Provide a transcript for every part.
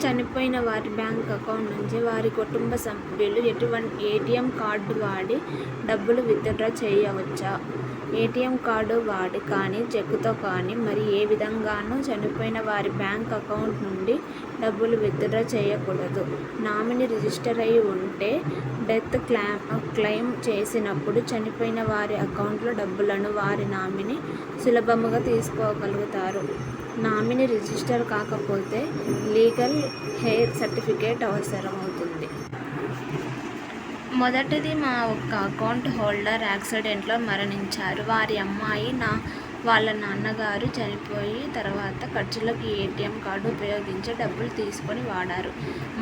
చనిపోయిన వారి bank account నుంచి వారి కుటుంబ సభ్యులు ఏటీఎం కార్డు వాడి డబ్బులు విత్ డ్రా చేయవచ్చా? ఏటీఎం కార్డు వాడి కానీ చెక్కుతో కానీ మరి ఏ విధంగానూ చనిపోయిన వారి బ్యాంక్ అకౌంట్ నుండి డబ్బులు విత్ డ్రా చేయకూడదు. నామినీ రిజిస్టర్ అయి ఉంటే డెత్ క్లెయిమ్ చేసినప్పుడు చనిపోయిన వారి అకౌంట్లో డబ్బులను వారి నామినీ సులభముగా తీసుకోగలుగుతారు. నామిని రిజిస్టర్ కాకపోతే లీగల్ హెయిర్ సర్టిఫికేట్ అవసరమవుతుంది. మొదటిది మా ఒక అకౌంట్ హోల్డర్ యాక్సిడెంట్లో మరణించారు. వారి అమ్మాయి, నా వాళ్ళ నాన్నగారు చనిపోయి తర్వాత ఖర్చులకు ఏటీఎం కార్డు ఉపయోగించి డబ్బులు తీసుకొని వాడారు.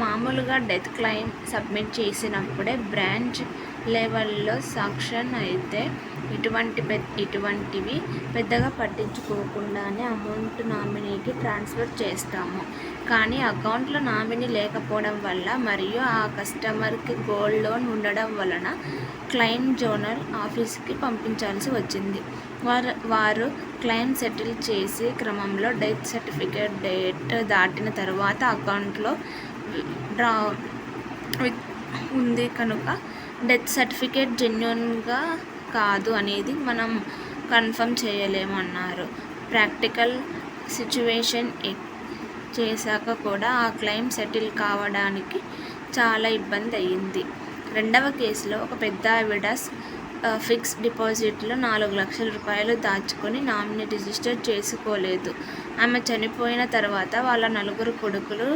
మామూలుగా డెత్ క్లెయిమ్ సబ్మిట్ చేసినప్పుడే బ్రాంచ్ లెవెల్లో సాక్షన్ అయితే ఇటువంటి ఇటువంటివి పెద్దగా పట్టించుకోకుండానే అమౌంట్ నామినీకి ట్రాన్స్ఫర్ చేస్తాము. కానీ అకౌంట్లో నామినీ లేకపోవడం వల్ల మరియు ఆ కస్టమర్కి గోల్డ్ లోన్ ఉండడం వలన క్లెయిమ్ జోనల్ ఆఫీస్కి పంపించాల్సి వచ్చింది. వారు వారు క్లెయిమ్ సెటిల్ చేసే క్రమంలో డెత్ సర్టిఫికేట్ డేట్ దాటిన తర్వాత అకౌంట్లో డ్రా ఉంది కనుక డెత్ సర్టిఫికేట్ జెన్యున్గా కాదు అనేది మనం కన్ఫర్మ్ చేయలేమన్నారు ప్రాక్టికల్ సిచ్యువేషన్ చేశాక కూడా ఆ క్లెయిమ్ సెటిల్ కావడానికి చాలా ఇబ్బంది అయింది. రెండవ కేసులో ఒక పెద్ద ఆవిడ ఫిక్స్ డిపాజిట్లో నాలుగు లక్షల రూపాయలు దాచుకొని నామినీ రిజిస్టర్ చేసుకోలేదు. ఆమె చనిపోయిన తర్వాత వాళ్ళ నలుగురు కొడుకులు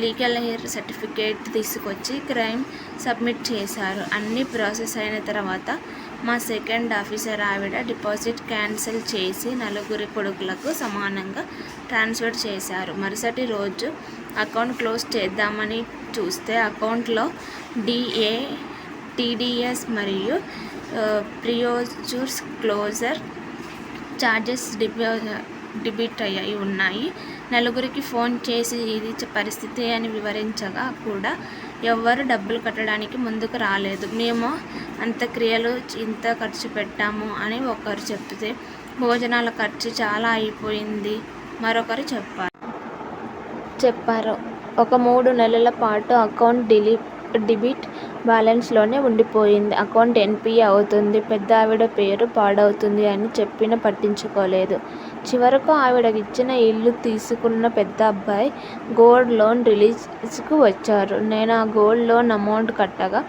లీగల్ హెయిర్ సర్టిఫికేట్ తీసుకొచ్చి క్రైమ్ సబ్మిట్ చేశారు. అన్నీ ప్రాసెస్ అయిన తర్వాత మా సెకండ్ ఆఫీసర్ ఆవిడ డిపాజిట్ క్యాన్సిల్ చేసి నలుగురి కొడుకులకు సమానంగా ట్రాన్స్ఫర్ చేశారు. మరుసటి రోజు అకౌంట్ క్లోజ్ చేద్దామని చూస్తే అకౌంట్లో డీఏ, టీడీఎస్ మరియు ప్రియోజూర్స్ క్లోజర్ చార్జెస్ డెబిట్ అయ్యాయి ఉన్నాయి. నలుగురికి ఫోన్ చేసి ఇది పరిస్థితి అని వివరించగా కూడా ఎవ్వరు డబ్బులు కట్టడానికి ముందుకు రాలేదు. మేము అంత్యక్రియలు ఇంత ఖర్చు పెట్టాము అని ఒకరు చెప్తే భోజనాల ఖర్చు చాలా అయిపోయింది మరొకరు చెప్పారు. చెప్పారు ఒక మూడు నెలల పాటు అకౌంట్ డిలీట్ డెబిట్ బ్యాలెన్స్లోనే ఉండిపోయింది. అకౌంట్ ఎన్పిఏ అవుతుంది. పెద్ద ఆవిడ పేరు పాడవుతుంది అని చెప్పినా పట్టించుకోలేదు. చివరకు ఆవిడకిచ్చిన ఇల్లు తీసుకున్న పెద్ద అబ్బాయి గోల్డ్ లోన్ రిలీజ్కి వచ్చారు. నేను ఆ గోల్డ్ లోన్ అమౌంట్ కట్టగా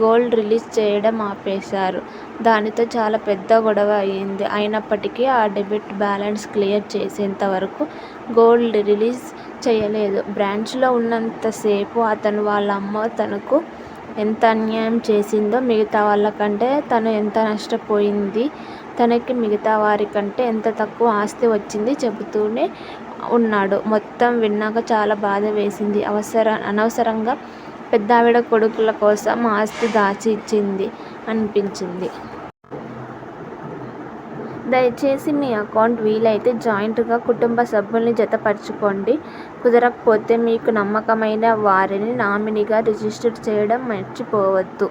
గోల్డ్ రిలీజ్ చేయడం ఆపేశారు. దానితో చాలా పెద్ద గొడవ అయింది. అయినప్పటికీ ఆ డెబిట్ బ్యాలెన్స్ క్లియర్ చేసేంత వరకు గోల్డ్ రిలీజ్ చేయలేదు. బ్రాంచ్లో ఉన్నంతసేపు అతను వాళ్ళ అమ్మ తనకు ఎంత అన్యాయం చేసిందో, మిగతా వాళ్ళకంటే తను ఎంత నష్టపోయిందీ, తనకి మిగతా వారికంటే ఎంత తక్కువ ఆస్తి వచ్చిందీ చెబుతూనే ఉన్నాడు. మొత్తం విన్నాక చాలా బాధ వేసింది. అనవసరంగా పెద్దావిడ కొడుకుల కోసం ఆస్తి దాచి ఇచ్చింది అనిపించింది. దయచేసి మీ అకౌంట్ వీలైతే జాయింట్గా కుటుంబ సభ్యుల్ని జతపరచుకోండి. కుదరకపోతే మీకు నమ్మకమైన వారిని నామినీగా రిజిస్టర్ చేయడం మర్చిపోవద్దు.